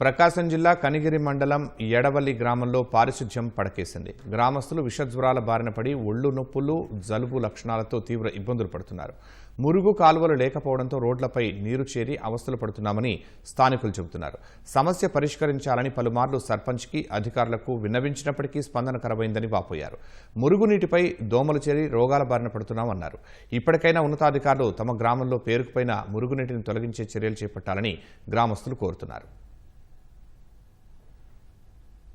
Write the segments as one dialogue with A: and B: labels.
A: ప్రకాశం జిల్లా కనిగిరి మండలం ఎడవల్లి గ్రామంలో పారిశుధ్యం పడకేసింది. గ్రామస్తులు విషజ్వరాల బారిన పడి ఒళ్ళు నొప్పులు జలుబు లక్షణాలతో తీవ్ర ఇబ్బందులు పడుతున్నారు. మురుగు కాలువలు లేకపోవడంతో రోడ్లపై నీరు చేరి అవస్థలు పడుతున్నామని స్థానికులు చెబుతున్నారు. సమస్య పరిష్కరించాలని పలుమార్లు సర్పంచ్కి అధికారులకు విన్నవించినప్పటికీ స్పందన కరవైందని వాపోయారు. మురుగునీటిపై దోమలు చేరి రోగాల బారిన పడుతున్నామన్నారు. ఇప్పటికైనా ఉన్నతాధికారులు తమ గ్రామంలో పేరుకుపోయిన మురుగునీటిని తొలగించే చర్యలు చేపట్టాలని గ్రామస్తులు కోరుతున్నారు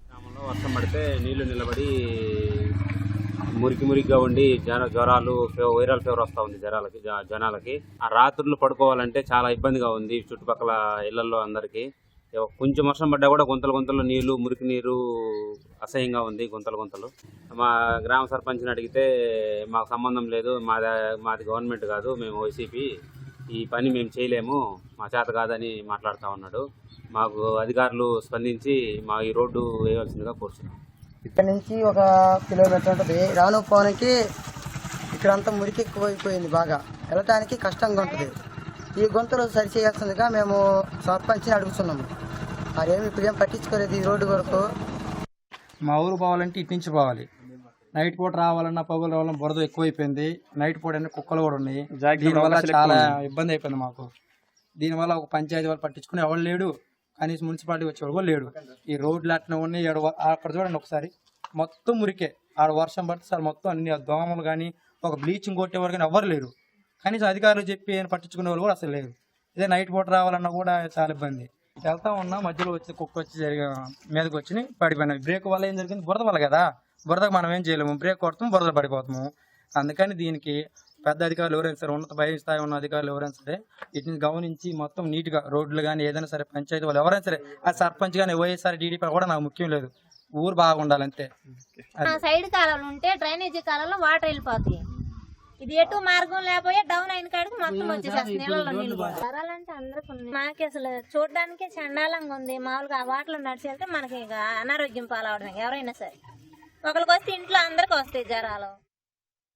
B: గ్రామంలో వర్షం పడితే నీళ్ళు నిలబడి మురికి మురికిగా ఉండి జన జ్వరాలు వైరల్ ఫీవర్ వస్తూ ఉంది జ్వరాలకి జనాలకి. ఆ రాత్రులు పడుకోవాలంటే చాలా ఇబ్బందిగా ఉంది చుట్టుపక్కల ఇళ్ళలో అందరికీ. కొంచెం వర్షం పడ్డా కూడా గుంతలు గుంతలు నీళ్ళు మురికి నీరు అసహ్యంగా ఉంది గుంతలు గుంతలు. మా గ్రామ సర్పంచ్ని అడిగితే మాకు సంబంధం లేదు మాది మాది గవర్నమెంట్ కాదు మేము వైసీపీ ఈ పని మేము చేయలేము మా చేత కాదని మాట్లాడుతూ ఉన్నాడు. మాకు అధికారులు స్పందించి మా ఈ రోడ్డు వేయవలసిందిగా కోరుతున్నాం.
C: ఇక్కడ నుంచి ఒక కిలోమీటర్ ఉంటుంది. రాను పోనీకి ఇక్కడంతా మురికి ఎక్కువైపోయింది బాగా. వెళ్ళటానికి కష్టంగా ఉంటుంది. ఈ గుంతలు సరి చేయాల్సిందిగా మేము సర్పంచ్ని అడుగుతున్నాము. మరేమి ఇప్పుడేం పట్టించుకోలేదు ఈ రోడ్డు వరకు.
D: మా ఊరు పోవాలంటే ఇటు నుంచి పోవాలి. నైట్ పూట రావాలన్నా పగులు రావాలన్నా బురద ఎక్కువైపోయింది. నైట్ పూట అన్ని కుక్కలు కూడా ఉన్నాయి. దీనివల్ల చాలా ఇబ్బంది అయిపోయింది మాకు. దీనివల్ల ఒక పంచాయతీ వాళ్ళు పట్టించుకుని ఎవరు లేడు. కనీసం మున్సిపాలిటీ వచ్చేవాడు కూడా లేడు. ఈ రోడ్లు అట్లా ఉన్నాయి. అక్కడ చూడండి ఒకసారి. మొత్తం మురికే. ఆడ వర్షం పడితే సార్ మొత్తం అన్ని దోమలు కానీ ఒక బ్లీచింగ్ కొట్టేవారు కానీ ఎవరు లేరు. కనీసం అధికారులు చెప్పి పట్టించుకునే వాళ్ళు కూడా అసలు లేరు. ఇదే నైట్ పూట రావాలన్నా కూడా చాలా ఇబ్బంది. వెళ్తా ఉన్నా మధ్యలో వచ్చి కుక్క వచ్చి జరిగా మీదకి వచ్చి పడిపోయినాయి బ్రేక్ వల్ల ఏం జరిగింది? బురద వల్ల కదా. బురదకు మనం ఏం చేయలేము. బ్రేక్ కొడతాం బురద పడిపోతాము. అందుకని దీనికి పెద్ద అధికారులు ఎవరైనా సరే ఉన్నత పై స్థాయి ఉన్న అధికారులు ఎవరైనా సరే వీటిని గమనించి మొత్తం నీట్గా రోడ్లు కానీ ఏదైనా సరే పంచాయతీ వాళ్ళు ఎవరైనా సరే ఆ సర్పంచ్ కానీ వైఎస్ఆర్ టీడీపీ కూడా నాకు ముఖ్యం లేదు. ఊరు బాగుండాలి అంతే.
E: ఆ సైడ్ కాలాలు ఉంటే డ్రైనేజీ కాలంలో వాటర్ వెళ్ళిపోతాయి. ఇది ఎటు మార్గం లేకపోయా డౌన్ అయిన వచ్చేసేస్తుంది నీళ్ళలో నీళ్ళు. జ్వరాలంటే అందరికి ఉన్నాయి మాకి అసలు చూడడానికే చండాలంగా ఉంది. మామూలుగా ఆ వాటర్లో నడిచి వెళ్తే మనకి ఇక అనారోగ్యం పాలవడమే ఎవరైనా సరే. ఒకరికి వస్తే ఇంట్లో అందరికి వస్తాయి జ్వరాలు.